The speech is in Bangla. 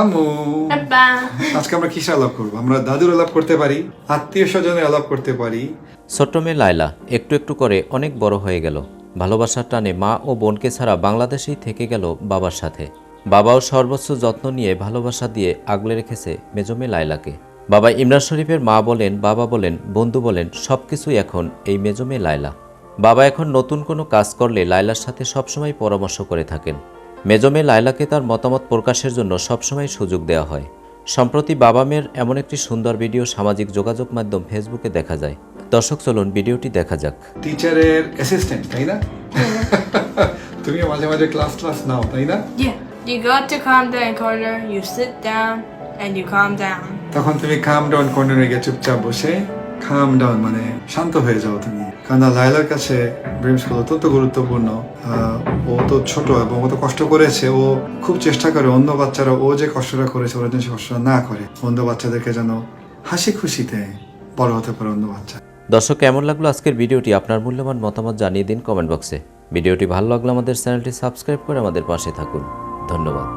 আম্মু. আজকে আমরা কিসের আলাপ করব? আমরা দাদুর আলাপ করতে পারি আত্মীয় স্বজনের আলাপ করতে পারি। ছোট্ট মেয়ে লায়লা একটু একটু করে অনেক বড় হয়ে গেল। ভালোবাসার টানে মা ও বোনকে ছাড়া বাংলাদেশেই থেকে গেল বাবার সাথে। বাবাও সর্বোচ্চ যত্ন নিয়ে ভালোবাসা দিয়ে আগলে রেখেছে মেজমে লায়লাকে। বাবা ইমরান শরীফের মা বলেন বাবা বলেন বন্ধু বলেন সব কিছুই এখন এই মেজমে লায়লা। বাবা এখন নতুন কোনো কাজ করলে লায়লার সাথে সবসময় পরামর্শ করে থাকেন। মেজমে লায়লাকে তার মতামত প্রকাশের জন্য সবসময় সুযোগ দেওয়া হয়। সম্প্রতি বাবা মেয়ের এমন একটি সুন্দর ভিডিও সামাজিক যোগাযোগ মাধ্যম ফেসবুকে দেখা যায়। দর্শক চলুন ভিডিওটি দেখা যাক। টিচারের অ্যাসিস্ট্যান্ট তাই না? তুমিও মাঝে মাঝে ক্লাস ক্লাস নাও তাই না? Yeah. You go to calm down corner, you sit down, and you calm down. তখন তুমি কাম ডাউন কর্নারে গিয়ে চুপচাপ বসে কাম ডাউন মানে শান্ত হয়ে যাও তুমি। কারণ লাইলার কাছে ড্রিম স্কুল অত্যন্ত গুরুত্বপূর্ণ। ও তো ছোট এবং ও তো কষ্ট করেছে। ও খুব চেষ্টা করে অন্য বাচ্চারা, ও যে কষ্টটা করেছে, ওরা যেন সে কষ্টটা না করে। অন্য বাচ্চাদেরকে যেন হাসি খুশিতে বড় হতে পারে অন্য বাচ্চা। দর্শক, কেমন লাগল আজকের ভিডিওটি? আপনার মূল্যবান মতামত জানিয়ে দিন কমেন্ট বক্সে। ভিডিওটি ভালো লাগলে আমাদের চ্যানেলটি সাবস্ক্রাইব করে আমাদের পাশে থাকুন। ধন্যবাদ।